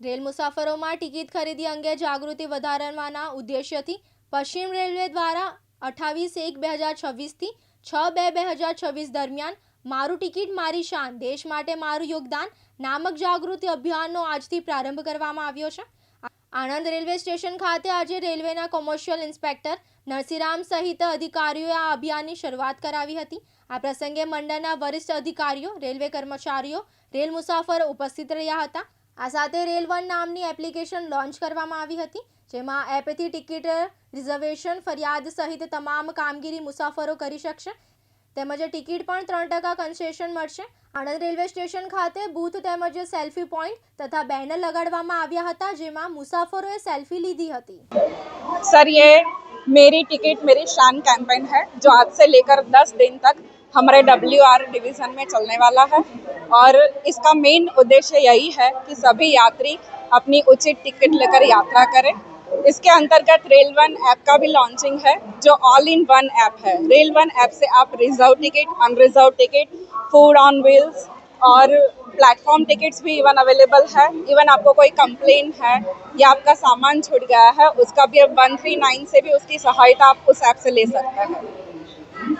Rail મુસાફરોમાં ticket ખરીદી અંગે જાગૃતિ વધારવાના ઉદ્દેશ્યથી પશ્ચિમ રેલવે દ્વારા અઠ્ઠાવીસ એક બે હજાર છવ્વીસથી છ બે બે હજાર છવ્વીસ દરમિયાન મારું ટિકિટ મારી શાન, દેશ માટે મારું યોગદાન નામક જાગૃતિ અભિયાનનો આજથી પ્રારંભ કરવામાં આવ્યો છે. આણંદ રેલવે સ્ટેશન ખાતે આજે રેલવેના કોમર્શિયલ ઇન્સ્પેક્ટર નરસિંહરામ સહિત અધિકારીઓએ આ અભિયાનની શરૂઆત કરાવી હતી. આ પ્રસંગે મંડળના વરિષ્ઠ અધિકારીઓ, રેલવે કર્મચારીઓ, રેલ મુસાફરો ઉપસ્થિત રહ્યા હતા. આ સાથે રેલ વન નામની એપ્લિકેશન લોન્ચ કરવામાં આવી હતી જેમાં એપથી ટિકિટ રિઝર્વેશન ફરિયાદ સહિત તમામ કામગીરી મુસાફરો કરી શકશે તેમજ ટિકિટ પણ ત્રણ ટકા કન્સેશન મળશે આણંદ રેલવે સ્ટેશન ખાતે બૂથ તેમજ સેલ્ફી પોઈન્ટ તથા બેનર લગાડવામાં આવ્યા હતા જેમાં મુસાફરોએ સેલ્ફી લીધી હતી सर ये मेरी टिकट मेरी शान कैंपेन है जो आज से लेकर 10 दिन तक हमारे डब्ल्यू आर डिवीज़न में चलने वाला है। और इसका मेन उद्देश्य यही है कि सभी यात्री अपनी उचित टिकट लेकर यात्रा करें। इसके अंतर्गत रेल वन ऐप का भी लॉन्चिंग है, जो ऑल इन वन ऐप है। रेल वन ऐप से आप reserve ticket unreserve ticket food on wheels और प्लेटफॉर्म टिकट्स भी इवन अवेलेबल है। इवन आपको कोई कंप्लेन है या आपका सामान छूट गया है, उसका भी अब वन थ्री नाइन से भी उसकी सहायता आप उस ऐप से ले सकते हैं।